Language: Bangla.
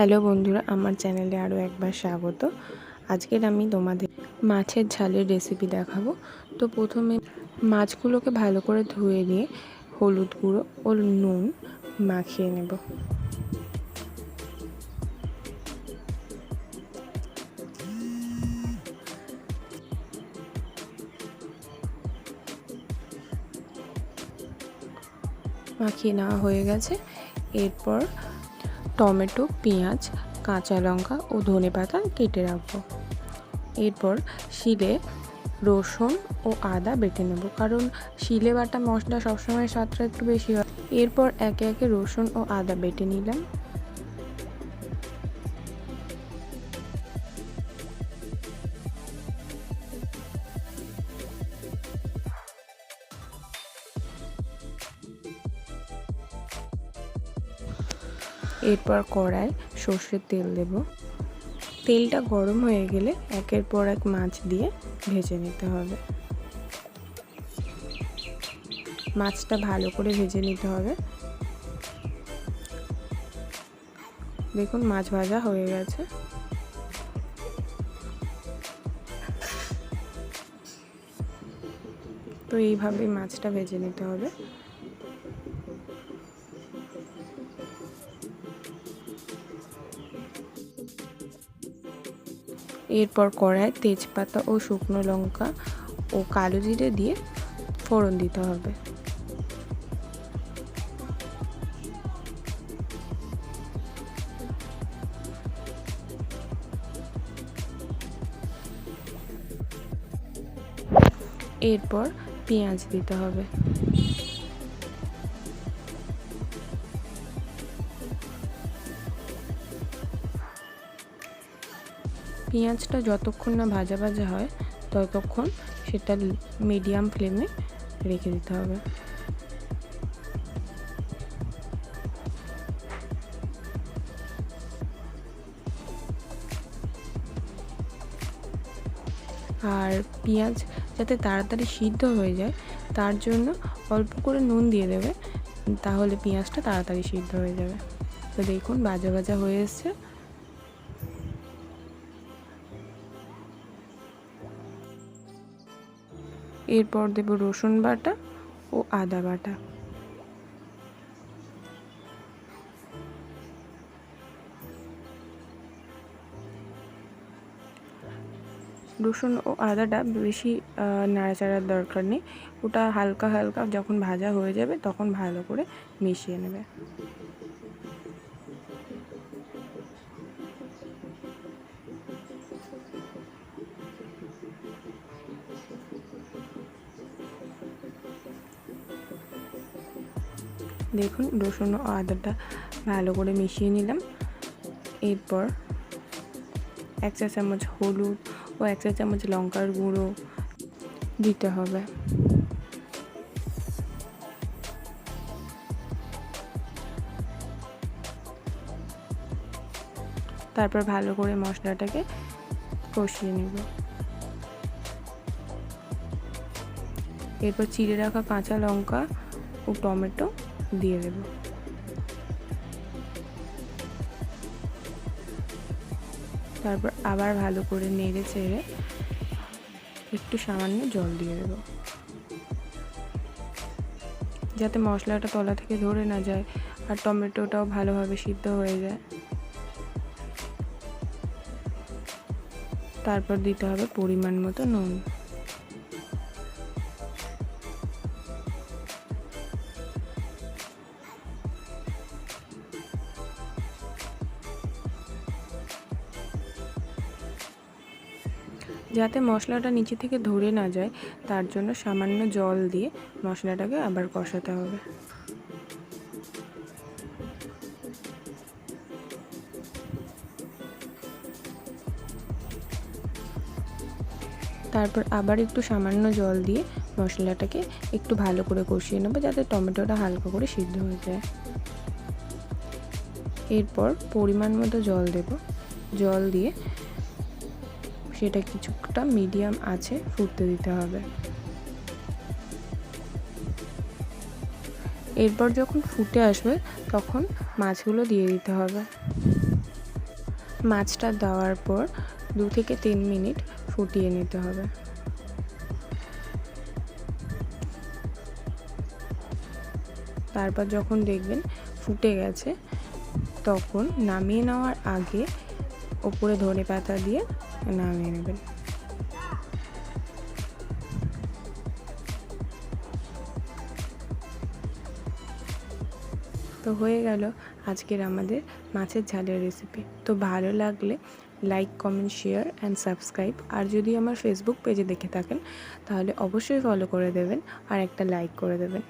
হ্যালো বন্ধুরা, আমার চ্যানেলে আরও একবার স্বাগত। আজকের আমি তোমাদের মাছের ঝালের রেসিপি দেখাবো। তো প্রথমে মাছগুলোকে ভালো করে ধুয়ে নিয়ে হলুদ গুঁড়ো ও নুন মাখিয়ে নেব। মাখিয়ে নেওয়া হয়ে গেছে। এরপর টমেটো, পেঁয়াজ, কাঁচা লঙ্কা ও ধনে পাতা কেটে রাখব। এরপর শিলে রসুন ও আদা বেটে নেব, কারণ শিলে বাটা মশলা সবসময় স্বাদটা একটু বেশি হয়। এরপর একে একে রসুন ও আদা বেটে নিলাম। এরপর কড়ায় সর্ষের তেল দেব। তেলটা গরম হয়ে গেলে একের পর এক মাছ দিয়ে ভেজে নিতে হবে। মাছটা ভালো করে ভেজে নিতে হবে। দেখুন মাছ ভাজা হয়ে গেছে। তো এইভাবেই মাছটা ভেজে নিতে হবে। এরপর কড়ায় তেজপাতা ও শুকনো লঙ্কা ও কালো জিরে দিয়ে ফোড়ন দিতে হবে। এরপর পেঁয়াজ দিতে হবে। পেঁয়াজটা যতক্ষণ না ভাজা ভাজা হয়, ততক্ষণ সেটা মিডিয়াম ফ্লেমে রেখে দিতে হবে। আর পেঁয়াজ যাতে তাড়াতাড়ি সিদ্ধ হয়ে যায়, তার জন্য অল্প করে নুন দিয়ে দেবে, তাহলে পেঁয়াজটা তাড়াতাড়ি সিদ্ধ হয়ে যাবে। তো দেখুন, ভাজা ভাজা হয়ে এসছে। এরপর দেব রসুন বাটা ও আদা বাটা। রসুন ও আদাটা বেশি নাড়াচাড়ার দরকার নেই। ওটা হালকা হালকা যখন ভাজা হয়ে যাবে তখন ভালো করে মিশিয়ে নেবে। দেখুন, রসুন ও আদাটা ভালো করে মিশিয়ে নিলাম। এরপর এক চা চামচ হলুদ ও এক চা চামচ লঙ্কার গুঁড়ো দিতে হবে। তারপর ভালো করে মশলাটাকে কষিয়ে নেব। এরপর চিড়ে রাখা কাঁচা লঙ্কা ও টমেটো দিয়ে দেব। তারপর আবার ভালো করে নেড়ে চেড়ে একটু সামান্য জল দিয়ে দেব। যাতে মশলাটা তলা থেকে ধরে না যায় আর টমেটোটাও ভালোভাবে সিদ্ধ হয়ে যায়। তারপর দিতে হবে পরিমাণ মতো নুন। যাতে মশলাটা নিচে থেকে ধরে না যায়, তার জন্য সামান্য জল দিয়ে মশলাটাকে আবার কষাতে হবে। তারপর আবার একটু সামান্য জল দিয়ে মশলাটাকে একটু ভালো করে কষিয়ে নেব, যাতে টমেটোটা হালকা করে সিদ্ধ হয়ে যায়। এরপর পরিমাণ মতো জল দেব। জল দিয়ে সেটা কিছুটা মিডিয়াম আছে, ফুটতে দিতে হবে। এরপর যখন ফুটে আসবে, তখন মাছগুলো দিয়ে দিতে হবে। মাছটা দেওয়ার পর দু থেকে তিন মিনিট ফুটিয়ে নিতে হবে। তারপর যখন দেখবেন ফুটে গেছে, তখন নামিয়ে নেওয়ার আগে ওপরে ধনে পাতা দিয়ে নামিয়ে নেবেন তো হয়ে গেল আজকের আমাদের মাছের ঝালের রেসিপি তো ভালো লাগলে like comment share and subscribe আর যদি আমার ফেসবুক পেজে দেখে থাকেন, তাহলে অবশ্যই ফলো করে দেবেন আর একটা লাইক করে দেবেন।